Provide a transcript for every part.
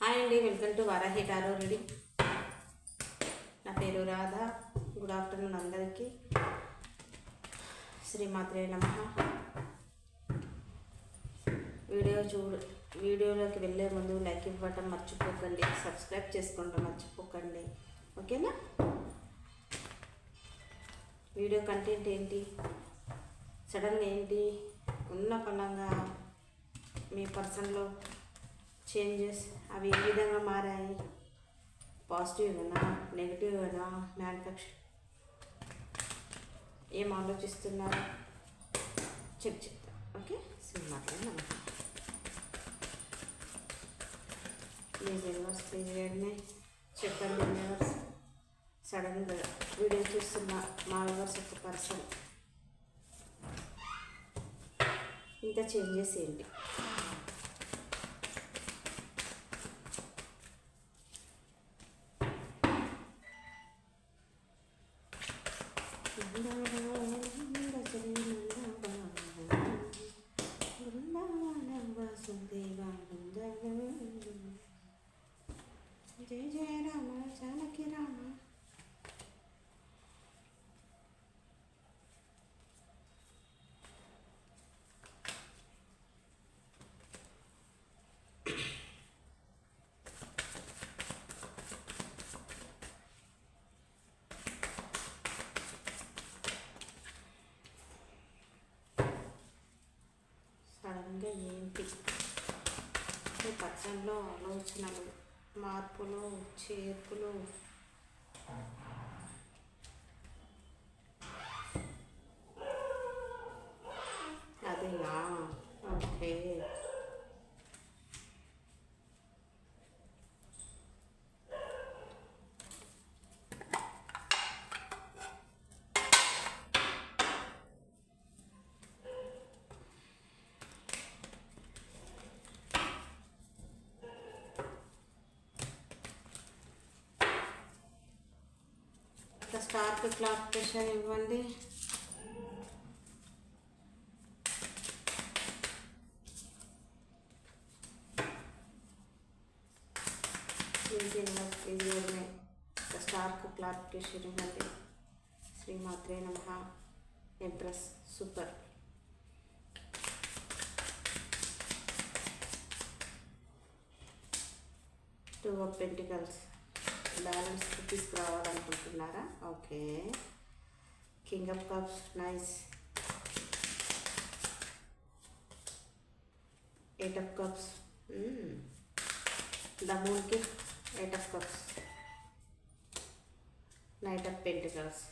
Hi అండి welcome to Varahi tarot ready. నా పేరు రాధా. గుడ్ ఆఫ్టర్నూన్ అందరికీ. శ్రీమాత్రే నమ. వీడియో చూడు వీడియోలోకి వెళ్ళే ముందు లైక్ ఇవ్వటం మర్చిపోకండి సబ్స్క్రైబ్ చేసుకోవటం మర్చిపోకండి. ఓకేనా? వీడియో కంటెంట్ ఏంటి? సడన్గా ఏంటి? ఉన్న పనంగా మీ పర్సన్లో చేంజెస్ అవి ఏ విధంగా మారాయి? పాజిటివ్గానా నెగిటివ్గానా మ్యానుఫ్యాక్చర్? ఏం ఆలోచిస్తున్నారు? చెప్ చెప్తా okay cinema please universe please రేడ్ని చెప్పండి యూనివర్స్ సడన్గా వీడియో చూస్తున్న మా యూనివర్స్ ఒక పర్సన్? ఇంకా చేంజెస్ ఏంటి? ఏంటి? పచ్చల్లో పచ్చంలో ఆలోచనలు మార్పులు చేర్పులు అదేనా ఓకే ఒక స్టార్కి ఇవ్వండి. ప్లీజ్ యూనివర్స్ ప్లీజ్ ఇవ్వండి ఒక ఇవ్వండి. శ్రీమాత్రే నమ. Empress super two of pentacles balance తీసుకురావాలనుకుంటున్నారా okay. King of cups nice eight of cups the మూన్కి eight of cups knight of pentacles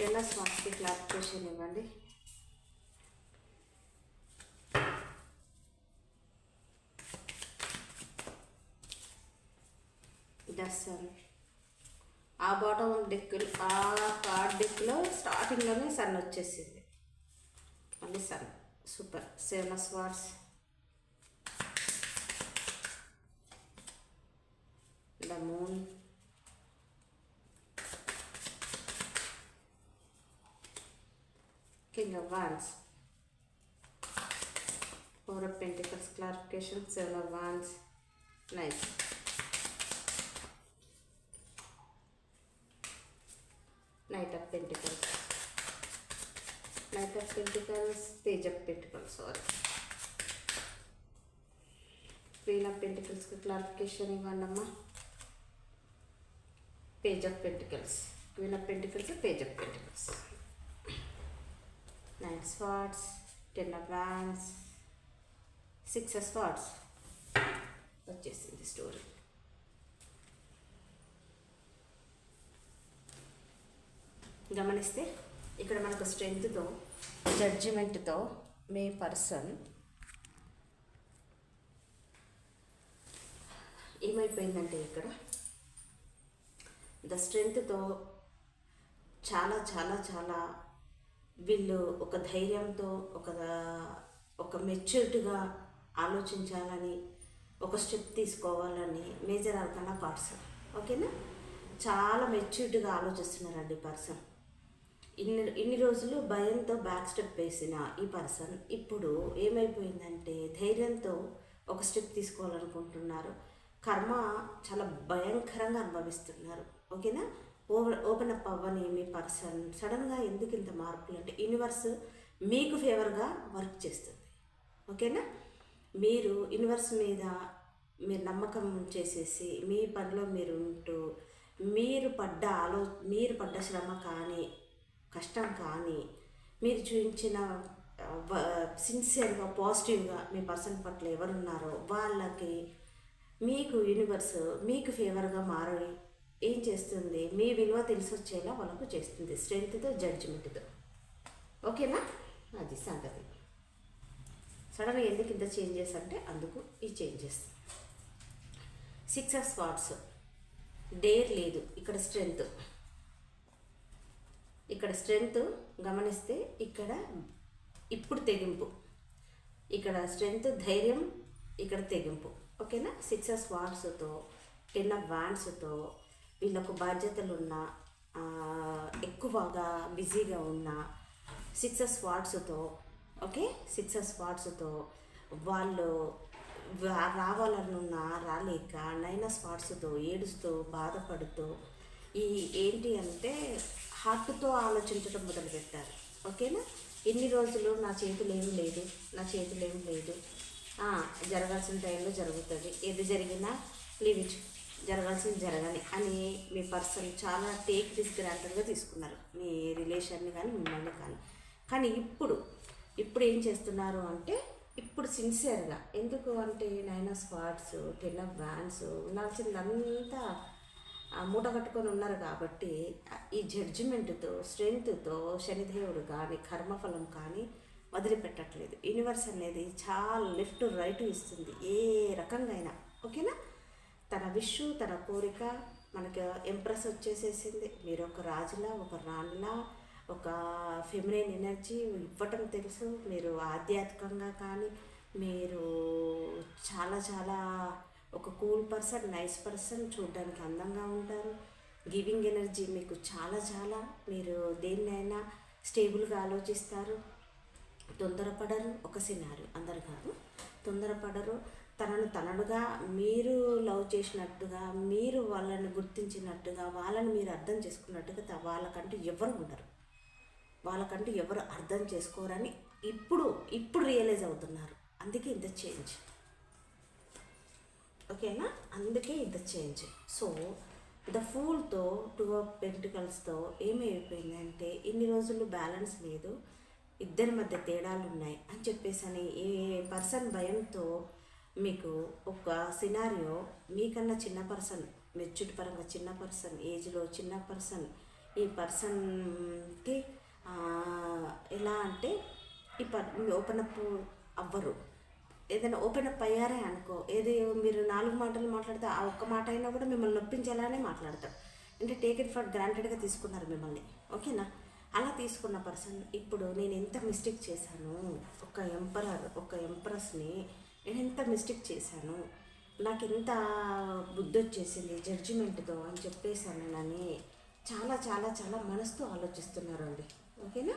ఎలా స్మార్ట్కి క్లారిఫికేషన్ ఇవ్వండి దర్శన్ ఆ బాటమ్ డెక్ ఆ కార్డ్ డెక్లో స్టార్టింగ్లోనే సన్ వచ్చేసింది. మళ్ళీ sun super seven wars the moon king of wands four of pentacles clarification seven of wands nice knight of pentacles knight of pentacles page of pentacles sorry queen of పెంటికల్స్కి clarification ఇవ్వండమ్మా. Page of pentacles queen of pentacles page of pentacles nine swords ten of wands six swords వచ్చేసింది story గమనిస్తే ఇక్కడ మనకు స్ట్రెంగ్త్తో జడ్జిమెంట్తో మే person ఏమైపోయిందంటే ఇక్కడ the స్ట్రెంగ్త్తో చాలా చాలా చాలా వీళ్ళు ఒక ధైర్యంతో ఒక ఒక మెచ్యూరిటీగా ఆలోచించాలని ఒక స్టెప్ తీసుకోవాలని మేజర్ ఆర్కన్నా పర్సన్ ఓకేనా చాలా మెచ్యూరిటీగా ఆలోచిస్తున్నారండి పర్సన్ ఇన్ని ఇన్ని రోజులు భయంతో బ్యాక్ స్టెప్ వేసిన ఈ పర్సన్ ఇప్పుడు ఏమైపోయిందంటే ధైర్యంతో ఒక స్టెప్ తీసుకోవాలనుకుంటున్నారు. కర్మ చాలా భయంకరంగా అనుభవిస్తున్నారు. ఓకేనా? ఓపెన్ ఓపెన్ అప్ అవ్వని మీ పర్సన్ సడన్గా ఎందుకు ఇంత మార్పులు అంటే యూనివర్స్ మీకు ఫేవర్గా వర్క్ చేస్తుంది. ఓకేనా? మీరు యూనివర్స్ మీద మీరు నమ్మకం చేసేసి మీ పనిలో మీరు ఉంటూ మీరు పడ్డ ఆలో మీరు పడ్డ శ్రమ కానీ కష్టం కానీ మీరు చూపించిన సిన్సియర్గా పాజిటివ్గా మీ పర్సన్ పట్ల ఎవరున్నారో వాళ్ళకి మీకు యూనివర్స్ మీకు ఫేవర్గా మారి ఏం చేస్తుంది? మీ విలువ తెలిసి వచ్చేలా వాళ్ళకు చేస్తుంది. స్ట్రెంగ్త్తో జడ్జిమెంట్తో. ఓకేనా? అది సంగతి. సడన్గా ఎందుకు ఇంత చేంజెస్ అంటే అందుకు ఈ changes. Six of swords dare లేదు. ఇక్కడ స్ట్రెంగ్త్. ఇక్కడ స్ట్రెంగ్త్ గమనిస్తే ఇక్కడ ఇప్పుడు తెగింపు. ఇక్కడ స్ట్రెంగ్త్ ధైర్యం ఇక్కడ తెగింపు. ఓకేనా? సిక్స్ ఆఫ్ స్వాట్స్తో టెన్ ఆఫ్ వ్యాండ్స్తో వీళ్ళకు బాధ్యతలు ఉన్న ఎక్కువగా బిజీగా ఉన్న సిక్స్ ఆఫ్ వార్డ్స్తో ఓకే? సిక్స్ ఆఫ్ స్పాట్స్తో వాళ్ళు రావాలనున్నా రాలేక నైన్ స్పాట్స్తో ఏడుస్తూ బాధపడుతూ ఈ ఏంటి అంటే హార్ట్తో ఆలోచించడం మొదలుపెట్టారు. ఓకేనా? ఇన్ని రోజులు నా చేతులు ఏమి లేదు నా చేతులు ఏమి లేదు. జరగాల్సిన టైంలో జరుగుతుంది. ఏది జరిగినా లీవ్ ఇట్ జరగాల్సింది జరగాలి అని మీ పర్సన్ చాలా టేక్ రిస్క్ గ్రాంటెడ్గా తీసుకున్నారు. మీ రిలేషన్ని కానీ మిమ్మల్ని కానీ. కానీ ఇప్పుడు ఇప్పుడు ఏం చేస్తున్నారు అంటే ఇప్పుడు సిన్సియర్గా ఎందుకు అంటే nine of swords ten of wands ఉండాల్సిందంతా మూట కట్టుకొని ఉన్నారు కాబట్టి ఈ జడ్జిమెంట్తో స్ట్రెంగ్త్తో శనిదేవుడు కానీ కర్మఫలం కానీ వదిలిపెట్టట్లేదు. యూనివర్స్ అనేది చాలా లెఫ్ట్ రైట్ ఇస్తుంది. ఏ రకంగా అయినా. ఓకేనా? తన విష్ తన కోరిక మనకి ఎంప్రెస్ వచ్చేసేసింది. మీరు ఒక రాజులా ఒక రాణిలా ఒక ఫెమినైన్ ఎనర్జీ ఇవ్వటం తెలుసు. మీరు ఆధ్యాత్మికంగా కానీ మీరు చాలా చాలా ఒక కూల్ పర్సన్ నైస్ పర్సన్ చూడడానికి అందంగా ఉంటారు. గివింగ్ ఎనర్జీ మీకు చాలా చాలా. మీరు దేన్నైనా స్టేబుల్గా ఆలోచిస్తారు. తొందరపడరు ఒక సినారు అందరు కాదు. తొందరపడరు. తనను తనడుగా మీరు లవ్ చేసినట్టుగా మీరు వాళ్ళని గుర్తించినట్టుగా వాళ్ళని మీరు అర్థం చేసుకున్నట్టుగా వాళ్ళకంటూ ఎవరు ఉండరు. వాళ్ళకంటూ ఎవరు అర్థం చేసుకోరని ఇప్పుడు ఇప్పుడు రియలైజ్ అవుతున్నారు. అందుకే ఇంత చేంజ్. ఓకేనా? అందుకే ఇంత చేంజ్. సో ద ఫూల్తో టూ ఆఫ్ పెంటికల్స్తో ఏమైపోయిందంటే ఇన్ని రోజులు బ్యాలెన్స్ లేదు ఇద్దరి మధ్య తేడాలు ఉన్నాయి అని చెప్పేసి అని ఏ పర్సన్ భయంతో మీకు ఒక సినారియో మీకన్నా చిన్న పర్సన్ మెచ్యూర్ పరంగా చిన్న పర్సన్ ఏజ్లో చిన్న పర్సన్ ఈ పర్సన్కి ఎలా అంటే ఈ పర్ ఓపెన్ అప్ అవ్వరు. ఏదైనా ఓపెన్ అప్ అయ్యారే అనుకో ఏది మీరు నాలుగు మాటలు మాట్లాడితే ఆ ఒక్క మాట అయినా కూడా మిమ్మల్ని నొప్పించేలానే మాట్లాడతారు. అంటే టేక్ ఇట్ ఫర్ గ్రాంటెడ్గా తీసుకున్నారు మిమ్మల్ని. ఓకేనా? అలా తీసుకున్న పర్సన్ ఇప్పుడు నేను ఎంత మిస్టేక్ చేశాను ఒక ఎంపరర్ ఒక ఎంప్రెస్ని నేను ఎంత మిస్టేక్ చేశాను నాకు ఎంత బుద్ధి వచ్చేసింది జడ్జిమెంట్తో అని చెప్పేసానని చాలా చాలా చాలా మనసుతో ఆలోచిస్తున్నారు అండి ఓకేనా?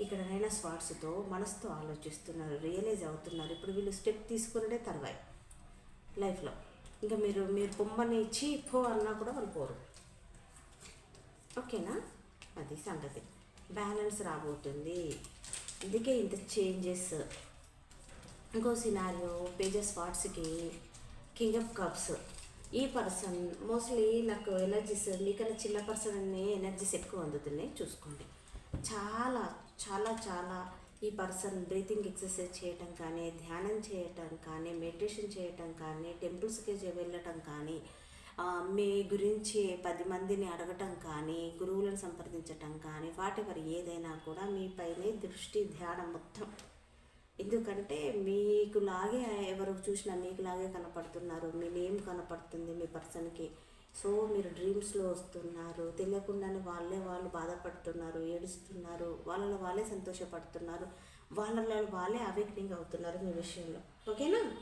ఇక్కడ నైనా స్వాట్స్తో మనసుతో ఆలోచిస్తున్నారు రియలైజ్ అవుతున్నారు. ఇప్పుడు వీళ్ళు స్టెప్ తీసుకున్నదే తర్వాయి లైఫ్లో. ఇంకా మీరు మీరు బొమ్మని ఇచ్చి పో అన్నా కూడా వాళ్ళు పోరు. ఓకేనా? అది సంగతి. బ్యాలెన్స్ రాబోతుంది. అందుకే ఇంత చేంజెస్ ఇంకో సినారియో పేజెస్ వాట్స్కి కింగ్ ఆఫ్ కప్స్ ఈ పర్సన్ మోస్ట్లీ నాకు ఎనర్జీస్ మీకన్నా చిన్న పర్సన్ అనే ఎనర్జీస్ ఎక్కువ అందుతున్నాయి. చూసుకోండి. చాలా చాలా చాలా ఈ పర్సన్ బ్రీతింగ్ ఎక్సర్సైజ్ చేయటం కానీ ధ్యానం చేయటం కానీ మెడిటేషన్ చేయటం కానీ టెంపుల్స్కి వెళ్ళటం కానీ మీ గురించి పది మందిని అడగటం కానీ గురువులను సంప్రదించటం కానీ వాటి వారి ఏదైనా కూడా మీపైనే దృష్టి ధ్యానం మొత్తం. ఎందుకంటే మీకు లాగే ఎవరు చూసినా మీకు లాగే కనపడుతున్నారు మీ నేమ్ కనపడుతుంది మీ పర్సన్కి. సో మీరు డ్రీమ్స్లో వస్తున్నారు. తెలియకుండానే వాళ్ళే వాళ్ళు బాధపడుతున్నారు ఏడుస్తున్నారు. వాళ్ళలో వాళ్ళే సంతోషపడుతున్నారు. వాళ్ళలో వాళ్ళే అవేక్నింగ్ అవుతున్నారు మీ విషయంలో. ఓకేనా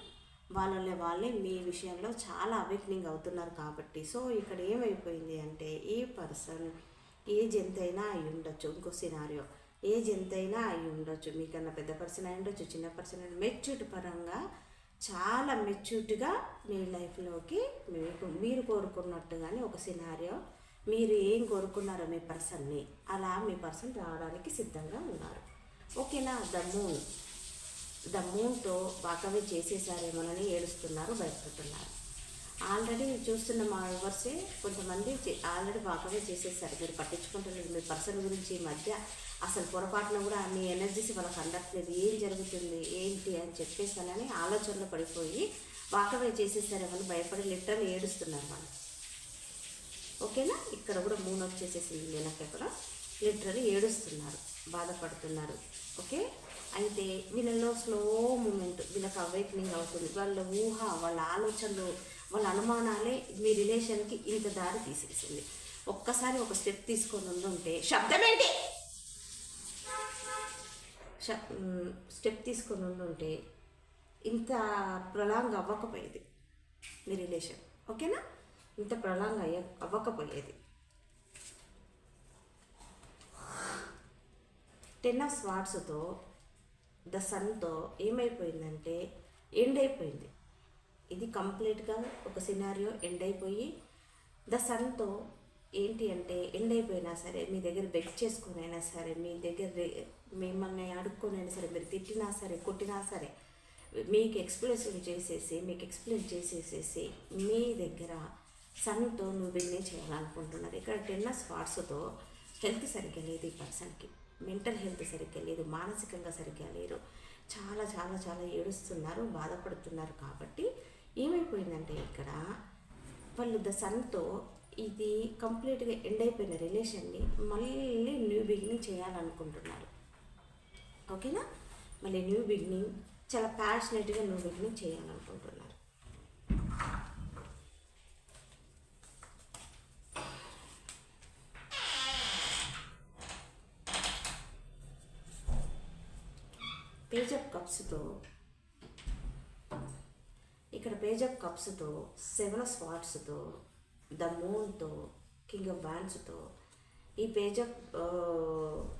వాళ్ళలో వాళ్ళే మీ విషయంలో చాలా అవేక్నింగ్ అవుతున్నారు కాబట్టి. సో ఇక్కడ ఏమైపోయింది అంటే ఈ పర్సన్ ఏజ్ ఎంతైనా అయి ఉండొచ్చు. ఇంకో సినారియో ఏజ్ ఎంతైనా అయి ఉండొచ్చు. మీకన్నా పెద్ద పర్సన్ అయి ఉండొచ్చు చిన్న పర్సన్ అయి మెచ్యూరిటీ పరంగా చాలా మెచ్యూర్డ్గా మీ లైఫ్లోకి మీకు మీరు కోరుకున్నట్టుగానే ఒక సినారియో మీరు ఏం కోరుకున్నారో మీ పర్సన్ని అలా మీ పర్సన్ రావడానికి సిద్ధంగా ఉన్నారు. ఓకేనా? The moon. ద మూన్తో బాగా చేసేసారేమోనని ఏడుస్తున్నారు భయపడుతున్నారు. ఆల్రెడీ చూస్తున్న మా వివర్సే కొంతమంది ఆల్రెడీ బాగా చేసేసారు. మీరు పట్టించుకుంటున్నారు మీ పర్సన్ గురించి ఈ మధ్య అసలు పొరపాటున కూడా అన్ని ఎనర్జీస్ వాళ్ళకి అందట్లేదు. ఏం జరుగుతుంది? ఏంటి? అని చెప్పేసానని ఆలోచనలో పడిపోయి వాకవే చేసేసారేమని భయపడి లిటరల్ ఏడుస్తున్నారు వాళ్ళు. ఓకేనా? ఇక్కడ కూడా మూన్ వచ్చేసేసింది వెనక్కి కూడా. లిటరరీ ఏడుస్తున్నారు. బాధపడుతున్నారు. ఓకే? అయితే వీళ్ళలో స్లో మూమెంట్ వీళ్ళకి అవేకనింగ్ అవుతుంది. వాళ్ళ ఊహ వాళ్ళ ఆలోచనలు వాళ్ళ అనుమానాలే మీ రిలేషన్కి ఇంత దారి తీసేసింది. ఒక్కసారి ఒక స్టెప్ తీసుకొని ఉండుంటే శబ్దం ఏంటి స్టెప్ తీసుకొని ఉండుంటే ఇంత ప్రలాంగ్ అవ్వకపోయేది మీ రిలేషన్ ఓకేనా? ఇంత ప్రలాంగ్ అయ్య అవ్వకపోయేది. టెన్ ఆఫ్ స్వాట్స్తో ద సన్తో ఏమైపోయిందంటే ఎండ్ అయిపోయింది ఇది కంప్లీట్గా ఒక సినారియో ఎండ్ అయిపోయి ద సన్తో ఏంటి అంటే ఎండ్ అయిపోయినా సరే మీ దగ్గర బెగ్ చేసుకునైనా అయినా సరే మీ దగ్గర మిమ్మల్ని అడుక్కునైనా సరే మీరు తిట్టినా సరే కొట్టినా సరే మీకు ఎక్స్ప్లెసివ్ చేసేసి మీకు ఎక్స్ప్లెయిన్ చేసేసేసి మీ దగ్గర సన్తో నువ్వు చేయాలనుకుంటున్నారు. ఇక్కడ టెన్ స్పాట్స్తో హెల్త్ సరిగ్గా లేదు ఈ పర్సన్కి. మెంటల్ హెల్త్ సరిగ్గా లేదు మానసికంగా సరిగ్గా లేరు. చాలా చాలా చాలా ఏడుస్తున్నారు బాధపడుతున్నారు కాబట్టి ఏమైపోయిందంటే ఇక్కడ వాళ్ళు ద సన్తో ఇది కంప్లీట్గా ఎండ్ అయిపోయిన రిలేషన్ని మళ్ళీ న్యూ బిగినింగ్ చేయాలనుకుంటున్నారు. ఓకేనా? మళ్ళీ న్యూ బిగినింగ్ చాలా ప్యాషనెట్గా న్యూ బిగినింగ్ చేయాలనుకుంటున్నారు. పేజ్ ఆఫ్ కప్స్తో ఇక్కడ పేజ్ ఆఫ్ కప్స్తో సెవెన్ స్పాట్స్తో ద మూన్తో కింగ్ ఆఫ్ బ్యాండ్స్తో ఈ పేజ్ ఆఫ్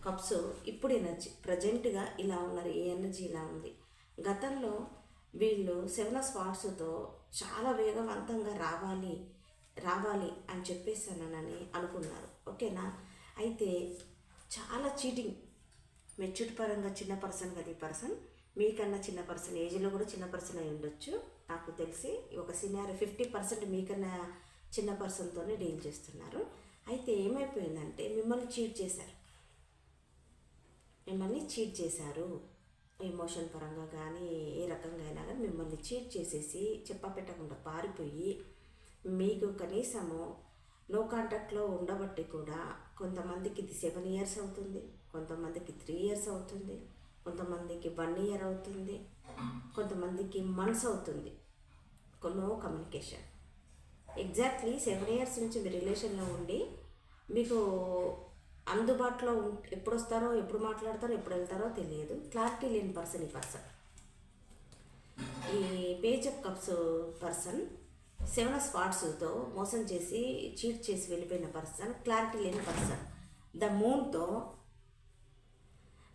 కప్స్ ఇప్పుడు ఎనర్జీ ప్రజెంట్గా ఇలా ఉన్నారు ఈ ఎనర్జీ ఇలా ఉంది. గతంలో వీళ్ళు సెవెన్ స్పాట్స్తో చాలా వేగవంతంగా రావాలి రావాలి అని చెప్పేసానని అనుకున్నారు. ఓకేనా? అయితే చాలా చీటింగ్ మెచ్యూర్ పరంగా చిన్న పర్సన్ కదా ఈ పర్సన్ మీకన్నా చిన్న పర్సన్ ఏజ్లో కూడా చిన్న పర్సన్ అయి ఉండొచ్చు. నాకు తెలిసి ఒక సీనియర్ ఫిఫ్టీ పర్సెంట్ మీకన్నా చిన్న పర్సన్తోనే డీల్ చేస్తున్నారు. అయితే ఏమైపోయిందంటే మిమ్మల్ని చీట్ చేశారు. మిమ్మల్ని చీట్ చేశారు. ఎమోషన్ పరంగా కానీ ఏ రకంగా అయినా కానీ మిమ్మల్ని చీట్ చేసేసి చెప్పపెట్టకుండా పారిపోయి మీకు కనీసము నో కాంటాక్ట్లో ఉండబట్టి కూడా కొంతమందికి ఇది సెవెన్ ఇయర్స్ అవుతుంది కొంతమందికి త్రీ ఇయర్స్ అవుతుంది కొంతమందికి వన్ ఇయర్ అవుతుంది కొంతమందికి మంత్స్ అవుతుంది. No communication. Exactly seven years నుంచి మీ రిలేషన్లో ఉండి మీకు అందుబాటులో ఉం- ఎప్పుడు వస్తారో ఎప్పుడు మాట్లాడతారో ఎప్పుడు వెళ్తారో తెలియదు. క్లారిటీ లేని పర్సన్ ఈ పర్సన్ ఈ page of cups person seven స్పాట్స్తో మోసం చేసి చీట్ చేసి వెళ్ళిపోయిన పర్సన్ క్లారిటీ లేని పర్సన్ ద మూన్తో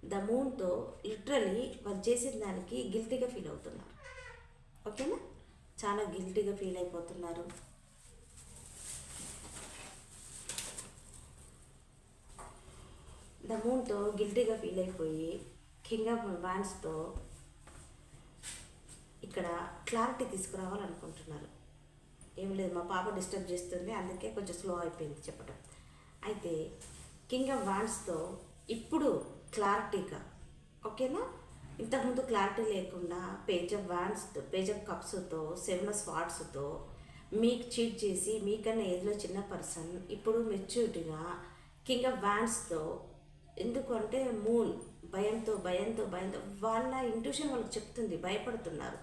ద మూన్తో లిటరలీ వాళ్ళు చేసిన దానికి గిల్టీగా ఫీల్ అవుతున్నారు. ఓకేనా చాలా గిల్టీగా ఫీల్ అయిపోతున్నారు. ద మూన్తో గిల్టీగా ఫీల్ అయిపోయి కింగ్ ఆఫ్ బ్యాండ్స్తో ఇక్కడ క్లారిటీ తీసుకురావాలనుకుంటున్నారు. ఏం లేదు మా పాప డిస్టర్బ్ చేస్తుంది అందుకే కొంచెం స్లో అయిపోయింది చెప్పడం అయితే కింగ్ ఆఫ్ వాండ్స్తో ఇప్పుడు క్లారిటీగా ఓకేనా? ఇంతకుముందు క్లారిటీ లేకుండా పేజ్ ఆఫ్ వాండ్స్తో పేజ్ ఆఫ్ కప్స్తో సెవెన్ స్వాట్స్తో మీకు చీట్ చేసి మీకన్నా ఏజ్లో చిన్న పర్సన్ ఇప్పుడు మెచ్యూరిటీగా కింగ్ ఆఫ్ వ్యాన్స్తో ఎందుకంటే మూన్ భయంతో భయంతో భయంతో వాళ్ళ ఇంట్యూషన్ వాళ్ళకి చెప్తుంది భయపడుతున్నారు.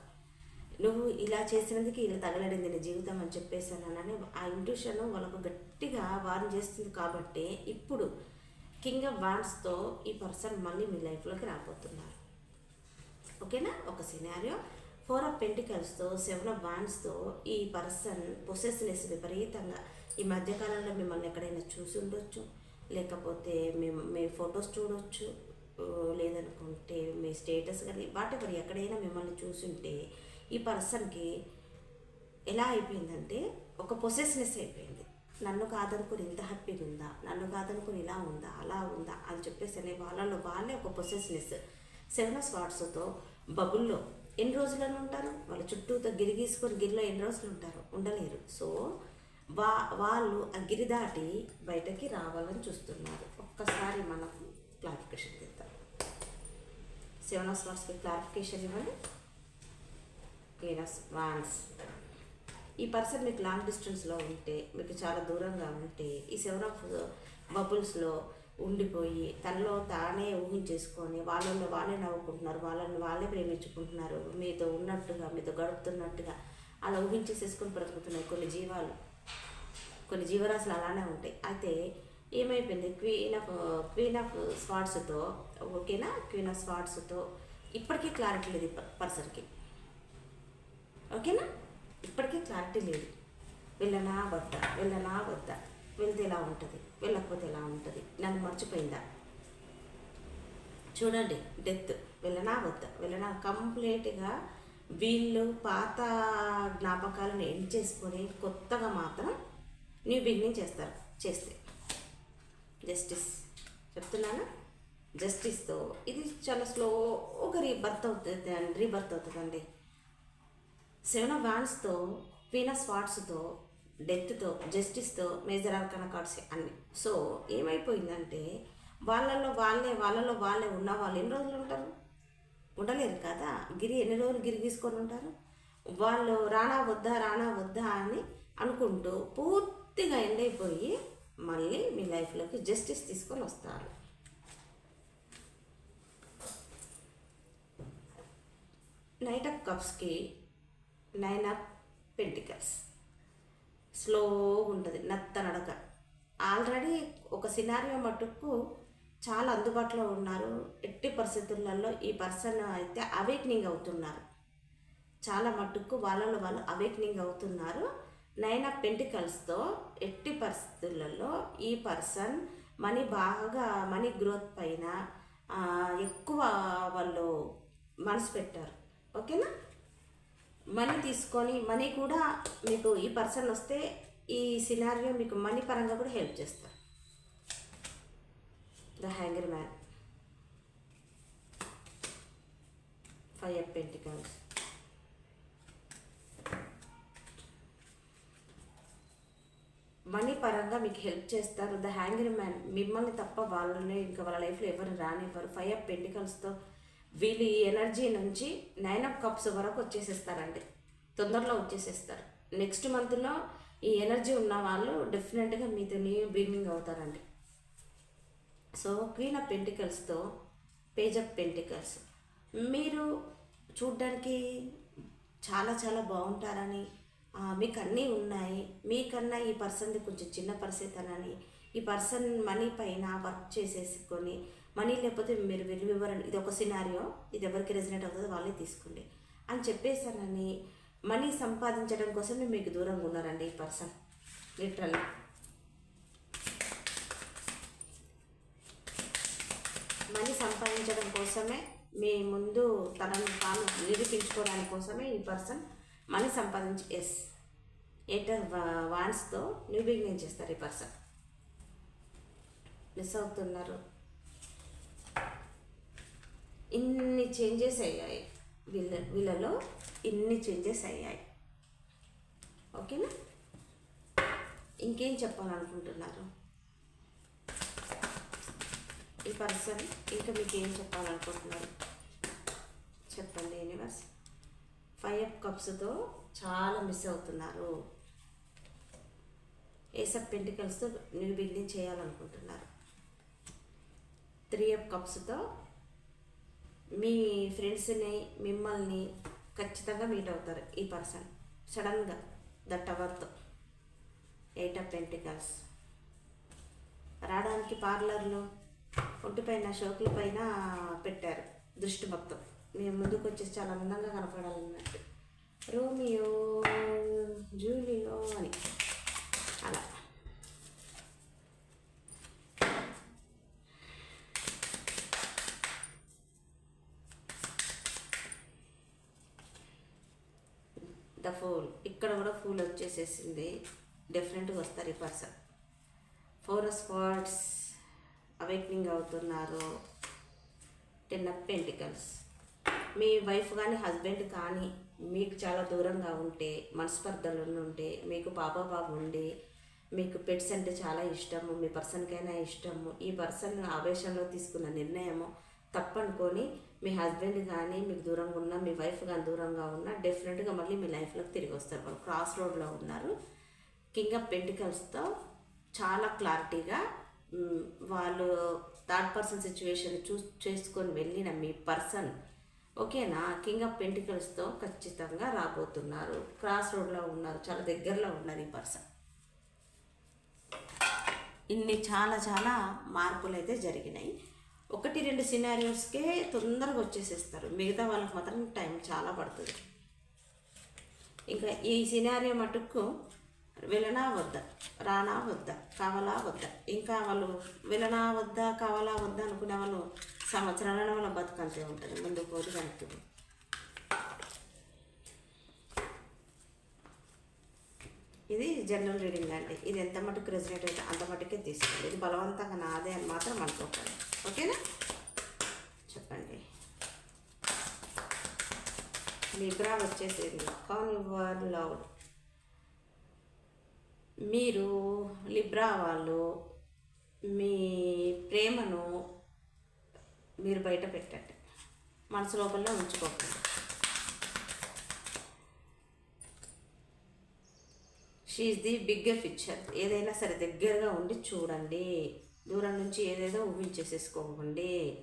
నువ్వు ఇలా చేసినందుకు ఇలా తగలడింది నీ జీవితం అని చెప్పేసానని ఆ ఇంట్యూషన్ వాళ్ళకు గట్టిగా వార్న్ చేస్తుంది కాబట్టి ఇప్పుడు కింగ్ ఆఫ్ వాండ్స్తో ఈ పర్సన్ మళ్ళీ మీ లైఫ్లోకి రాబోతున్నారు. ఓకేనా? ఒక సినారియో ఫోర్ ఆఫ్ పెంటికల్స్తో సెవెన్ ఆఫ్ వాండ్స్తో ఈ పర్సన్ పొసెస్నెస్ విపరీతంగా ఈ మధ్యకాలంలో మిమ్మల్ని ఎక్కడైనా చూసి ఉండొచ్చు. లేకపోతే మేము మీ ఫొటోస్ చూడవచ్చు లేదనుకుంటే మీ స్టేటస్ కానీ వాటెవర్ ఎక్కడైనా మిమ్మల్ని చూసుంటే ఈ పర్సన్కి ఎలా అయిపోయిందంటే ఒక పొసెస్నెస్ అయిపోయింది. నన్ను కాదనుకుని ఇంత హ్యాపీగా ఉందా నన్ను కాదనుకుని ఇలా ఉందా అలా ఉందా అని చెప్పేసి అనే వాళ్ళలో వాళ్ళే ఒక పొసెస్నెస్ సెవెన్ స్పాట్స్తో బబుల్లో ఎన్ని రోజులను ఉంటారు? వాళ్ళ చుట్టూతో గిరి గీసుకొని గిరిలో ఎన్ని రోజులు ఉంటారు? ఉండలేరు. సో వా వాళ్ళు అగ్గిరి దాటి బయటకి రావాలని చూస్తున్నారు. ఒక్కసారి మనం క్లారిఫికేషన్ చేద్దాం. సెవెన్ ఆఫ్ స్వాట్స్కి క్లారిఫికేషన్ ఇవ్వండి. వీనస్ వాన్స్ ఈ పర్సన్ మీకు లాంగ్ డిస్టెన్స్లో ఉంటే మీకు చాలా దూరంగా ఉంటే ఈ సెవెన్ ఆఫ్ బబుల్స్లో ఉండిపోయి తనలో తానే ఊహించేసుకొని వాళ్ళని వాళ్ళే నవ్వుకుంటున్నారు వాళ్ళని వాళ్ళే ప్రేమించుకుంటున్నారు మీతో ఉన్నట్టుగా మీతో గడుపుతున్నట్టుగా అలా ఊహించేసేసుకొని బ్రతుకుతున్నాయి కొన్ని జీవాలు. కొన్ని జీవరాశులు అలానే ఉంటాయి. అయితే ఏమైపోయింది? క్వీన్ ఆఫ్ క్వీన్ ఆఫ్ స్వాట్స్తో ఓకేనా క్వీన్ ఆఫ్ స్వాట్స్తో ఇప్పటికీ క్లారిటీ లేదు పర్సన్కి. ఓకేనా ఇప్పటికీ క్లారిటీ లేదు. వెళ్ళనా వద్దా? వెళ్ళనా వద్దా? వెళ్తే ఎలా ఉంటుంది? వెళ్ళకపోతే ఎలా ఉంటుంది? నన్ను మర్చిపోయిందా? చూడండి డెత్ వెళ్ళనా వద్దా? వెళ్ళనా? కంప్లీట్గా వీళ్ళు పాత జ్ఞాపకాలను ఎండ్ చేసుకొని కొత్తగా మాత్రం న్యూ బిగినింగ్ చేస్తారు చేస్తే. జస్టిస్ చెప్తున్నానా. జస్టిస్తో ఇది చాలా స్లోగా రీబర్త్ అవుతుంది రీబర్త్ అవుతుందండి. సెవెన్ ఆఫ్ వ్యాన్స్తో వీనస్ వాట్స్తో డెత్తో జస్టిస్తో మేజర్ ఆర్కన కార్డ్స్ అన్ని. సో ఏమైపోయిందంటే వాళ్ళల్లో వాళ్ళే వాళ్ళలో వాళ్ళే ఉన్న వాళ్ళు ఎన్ని రోజులు ఉంటారు? ఉండలేరు కదా? గిరి ఎన్ని రోజులు గిరి తీసుకొని ఉంటారు? వాళ్ళు రానా వద్దా రానా వద్దా అని అనుకుంటూ పూర్తిగా ఎండ్ అయిపోయి మళ్ళీ మీ లైఫ్లోకి జస్టిస్ తీసుకొని వస్తారు. నైట్ ఆఫ్ కప్స్కి నైన్ ఆఫ్ పెంటికల్స్ స్లోగా ఉంటుంది నత్త నడక. ఆల్రెడీ ఒక సినారియో మటుకు చాలా అందుబాటులో ఉన్నారు. ఎట్టి పరిస్థితులలో ఈ పర్సన్ అయితే అవేక్నింగ్ అవుతున్నారు. చాలా మటుకు వాళ్ళలో వాళ్ళు అవేక్నింగ్ అవుతున్నారు. నైన్ ఆఫ్ పెంటికల్స్తో ఎట్టి పరిస్థితులలో ఈ పర్సన్ మనీ బాగా మనీ గ్రోత్ పైన ఎక్కువ వాళ్ళు మనసు పెట్టారు. ఓకేనా? మనీ తీసుకొని మనీ కూడా మీకు ఈ పర్సన్ వస్తే ఈ సినారియో మీకు మనీ పరంగా కూడా హెల్ప్ చేస్తారు. The hanger man. Five of pentacles. Money పరంగా మీకు హెల్ప్ చేస్తారు. ద హ్యాంగర్ మ్యాన్ మిమ్మల్ని తప్ప వాళ్ళని ఇంకా వాళ్ళ లైఫ్లో ఎవరు రానివ్వరు. ఫైవ్ ఆఫ్ పెంటికల్స్తో వీళ్ళు ఈ ఎనర్జీ నుంచి నైన్ ఆఫ్ కప్స్ వరకు వచ్చేసేస్తారండి. తొందరలో వచ్చేసేస్తారు. నెక్స్ట్ మంత్లో ఈ ఎనర్జీ ఉన్న వాళ్ళు డెఫినెట్గా మీతో న్యూ బిగినింగ్ అవుతారండి. సో క్వీన్ ఆఫ్ పెంటికల్స్తో పేజ్ ఆఫ్ పెంటికల్స్ మీరు చూడ్డానికి చాలా చాలా బాగుంటారని మీకు అన్నీ ఉన్నాయి. మీకన్నా ఈ పర్సన్ది కొంచెం చిన్న పరిస్థితి అని ఈ పర్సన్ మనీ పైన వర్క్ చేసేసుకొని మనీ లేకపోతే మీరు విలువ ఇది ఒక సినారియో ఇది ఎవరికి రెజినేట్ అవుతుందో వాళ్ళే తీసుకోండి. అని చెప్పేసానని మనీ సంపాదించడం కోసమే మీకు దూరంగా ఉన్నారండి ఈ పర్సన్. లిటరల్లీ. మనీ సంపాదించడం కోసమే మీ ముందు తనను తాను నిరూపించుకోవడానికి కోసమే ఈ పర్సన్ మనీ సంపాదించి ఎస్ ఎయిటర్ వాన్స్తో న్యూ బిగినింగ్ చేస్తారు ఈ పర్సన్ మిస్ అవుతున్నారు. ఇన్ని చేంజెస్ అయ్యాయి. వీళ్ళ వీళ్ళలో ఇన్ని చేంజెస్ అయ్యాయి. ఓకేనా ఇంకేం చెప్పాలనుకుంటున్నారు? ఈ పర్సన్ ఇంకా మీకు ఏం చెప్పాలనుకుంటున్నారు? చెప్పండి యూనివర్స్ ఫైవ్ అప్ కప్స్తో చాలా మిస్ అవుతున్నారు. ఏసప్ పెంటికల్స్తో న్యూ బిగినింగ్ చేయాలనుకుంటున్నారు. త్రీ అప్ కప్స్తో మీ ఫ్రెండ్స్ని మిమ్మల్ని ఖచ్చితంగా మీట్ అవుతారు ఈ పర్సన్. సడన్గా ద టవర్తో ఎయిట్ ఆఫ్ పెంటికల్స్. రావడానికి పార్లర్లు ఒంటిపైన షోకుల పైన పెట్టారు దృష్టి మొత్తం మేము ముందుకు వచ్చేసి చాలా అందంగా కనపడాలన్నట్టు. రోమియో జూలియో అని. అలా. The fool. ఇక్కడ కూడా ఫూల్ వచ్చేసేసింది. డిఫరెంట్గా వస్తారు ఈ పర్సన్ ఫోర్ స్పాట్స్ అవేక్నింగ్ అవుతున్నారు. టెన్ అప్ పెంటికల్స్ మీ వైఫ్ కానీ హస్బెండ్ కానీ మీకు చాలా దూరంగా ఉంటే మనస్పర్ధలు ఉంటే మీకు పాప బాబు ఉండి మీకు పెట్స్ అంటే చాలా ఇష్టము మీ పర్సన్కైనా ఇష్టము ఈ పర్సన్ ఆవేశంలో తీసుకున్న నిర్ణయము తప్పనుకొని మీ హస్బెండ్ కానీ మీకు దూరంగా ఉన్న మీ వైఫ్ కానీ దూరంగా ఉన్న డెఫినెట్గా మళ్ళీ మీ లైఫ్లోకి తిరిగి వస్తారు. వాళ్ళు క్రాస్ రోడ్లో ఉన్నారు. కింగ్ ఆఫ్ పెంటికల్స్తో చాలా క్లారిటీగా వాళ్ళు థర్డ్ పర్సన్ సిచ్యువేషన్ చూ చేసుకొని వెళ్ళిన మీ పర్సన్ ఓకేనా? కింగ్ ఆఫ్ పెంటికల్స్తో ఖచ్చితంగా రాబోతున్నారు. క్రాస్ రోడ్లో ఉన్నారు చాలా దగ్గరలో ఉన్నారు ఈ పర్సన్. ఇన్ని చాలా చాలా మార్పులు అయితే జరిగినాయి. ఒకటి రెండు సినారియోస్కే తొందరగా వచ్చేసేస్తారు. మిగతా వాళ్ళకి మాత్రం టైం చాలా పడుతుంది. ఇంకా ఈ సినారియో మటుకు వెళ్ళనా వద్దా? రానా వద్దా? కావాలా వద్దా? ఇంకా వాళ్ళు వెళ్ళనా వద్దా? కావాలా వద్దా అనుకునే వాళ్ళు సంవత్సరాల వాళ్ళ బతుకంతే ఉంటుంది. ముందు పోటీ కనుక్తుంది ఇది జనరల్ రీడింగ్ అండి. ఇది ఎంత మటుకు రెజినేట్ అయితే అంత మటుకే తీసుకోండి. ఇది బలవంతంగా నాదే అని మాత్రం అనుకోకండి. ఓకేనా? చెప్పండి. లిబ్రా వచ్చేసేది. కాన్ యువర్ లవ్ మీరు లిబ్రా వాళ్ళు మీ ప్రేమను మీరు బయట పెట్టండి. మనసు లోపల ఉంచుకోకండి. షీఈ్ ది బిగ్గర్ పిక్చర్ ఏదైనా సరే దగ్గరగా ఉండి చూడండి. దూరం నుంచి ఏదేదో ఊహించేసేసుకోకండి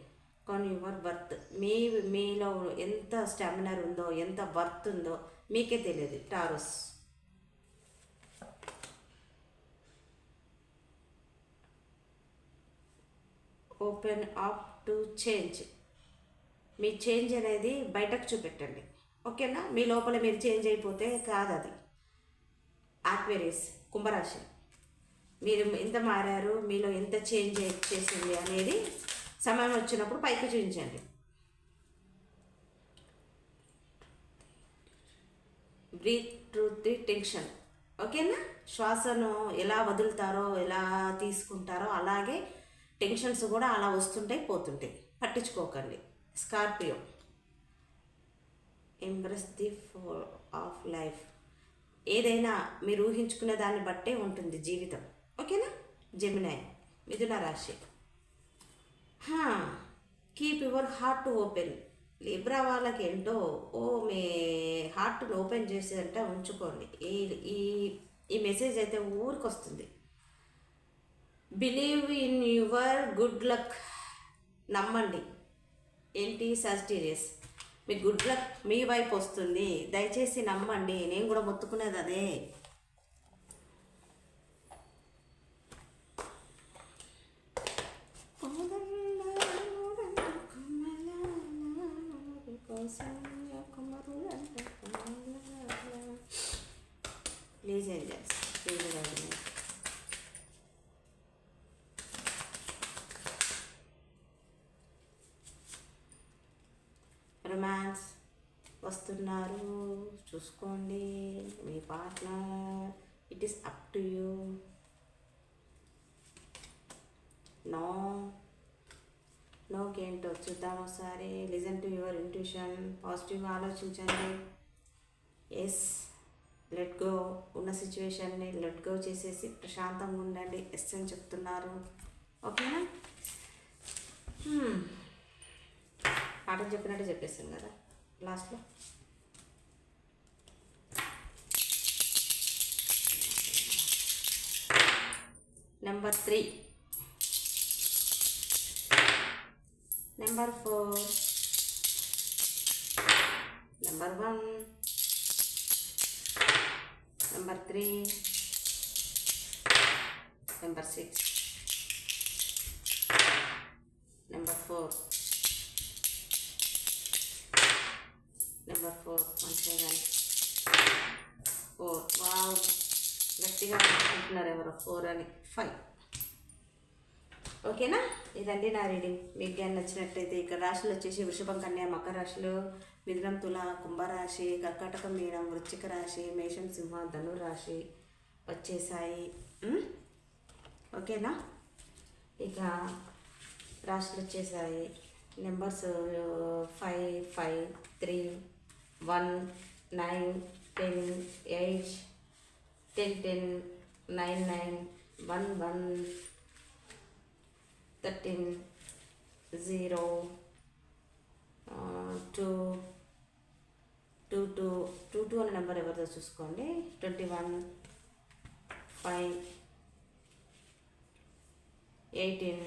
కానీ యువర్ వర్త్ మీ మీలో ఎంత స్టామినర్ ఉందో ఎంత వర్త్ ఉందో మీకే తెలియదు. Taurus open up to change. Me change అనేది బయటకు చూపెట్టండి. ఓకేనా? మీ లోపల మీరు చేంజ్ అయిపోతే కాదు అది ఆక్వేరియస్ కుంభరాశి. మీరు ఎంత మారారు? మీలో ఎంత చేంజ్ చేసింది అనేది సమయం వచ్చినప్పుడు పైకి చూపించండి. బ్రీత్ ట్రూత్ ది టెన్షన్ ఓకేనా? శ్వాసను ఎలా వదులుతారో ఎలా తీసుకుంటారో అలాగే టెన్షన్స్ కూడా అలా వస్తుంటాయి పోతుంటాయి. పట్టించుకోకండి. Scorpio. Embrace the flow of life ఏదైనా మీరు ఊహించుకునే దాన్ని బట్టే ఉంటుంది జీవితం. ఓకేనా? జెమినాయ్ మిథున రాశి. Keep your heart open Libra వాళ్ళకి ఏంటో ఓ మీ హార్ట్ ఓపెన్ చేసేదంటే ఉంచుకోండి. ఈ ఈ ఈ మెసేజ్ అయితే ఊరికి వస్తుంది believe in your good luck. నమ్మండి. ఏంటి? సజిటీరియస్ మీ గుడ్ లక్ మీ వైపు వస్తుంది. దయచేసి నమ్మండి. నేను కూడా మొత్తుకునేది అదే please angels please Raju romance వస్తున్నారు చూసుకోండి మీ partner it is up to you no నోకేంటో చూద్దాం ఒకసారి లిజన్ టు యువర్ ఇంట్యూషన్ పాజిటివ్గా ఆలోచించండి. ఎస్ లెట్ గో ఉన్న సిచ్యువేషన్ని లెట్ గో చేసేసి ప్రశాంతంగా ఉండండి. ఎస్ అని చెప్తున్నారు. ఓకేనా hmm. పాఠం చెప్పినట్టు చెప్పేసాను కదా? లాస్ట్లో number three number four number one number three number six number four number four once again four wow. గట్టిగా అనుకుంటున్నారు ఎవరో? ఫోర్ అని. ఫైవ్ ఓకేనా? ఇదండి నా రీడింగ్. మీకు కానీ నచ్చినట్లయితే ఇక్కడ రాశులు వచ్చేసి వృషభం కన్యా మకర రాశులు మిథునం తుల కుంభరాశి కర్కాటకం మీనం వృశ్చిక రాశి మేషం సింహ ధను రాశి వచ్చేసాయి. ఓకేనా? ఇక రాశులు వచ్చేసాయి. Numbers five five three one nine ten eight ten ten nine nine one one thirteen zero two two two two two అనే నెంబర్ ఎవరిదో చూసుకోండి. Twenty one five eighteen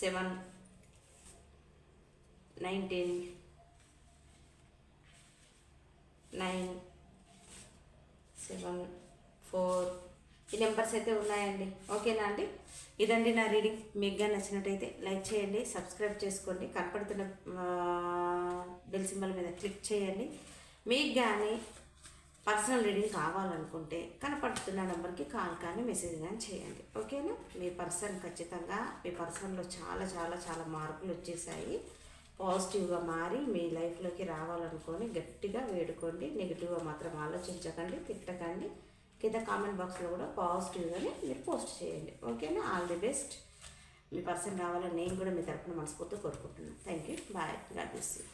seven nineteen nine seven four ఈ numbers అయితే ఉన్నాయండి. ఓకేనా అండి? ఇదండి నా రీడింగ్. మీకు కానీ నచ్చినట్టయితే లైక్ చేయండి సబ్స్క్రైబ్ చేసుకోండి. కనపడుతున్న బెల్ సింబల్ మీద క్లిక్ చేయండి. మీకు కానీ పర్సనల్ రీడింగ్ కావాలనుకుంటే కనపడుతున్న నెంబర్కి కాల్ కానీ మెసేజ్ కానీ చేయండి. ఓకేనా? మీ పర్సన్ ఖచ్చితంగా మీ పర్సన్లో చాలా చాలా చాలా మార్పులు వచ్చేసాయి. పాజిటివ్గా మారి మీ లైఫ్లోకి రావాలనుకొని గట్టిగా వేడుకోండి. నెగిటివ్గా మాత్రం ఆలోచించకండి తిట్టకండి. కింద కామెంట్ బాక్స్లో కూడా పాజిటివ్గానే మీరు పోస్ట్ చేయండి. ఓకేనా ఆల్ ది బెస్ట్ మీ పర్సన్ కావాలని నేను కూడా మీ తరపున మనస్ఫూర్తిగా కోరుకుంటున్నాను thank you bye God bless you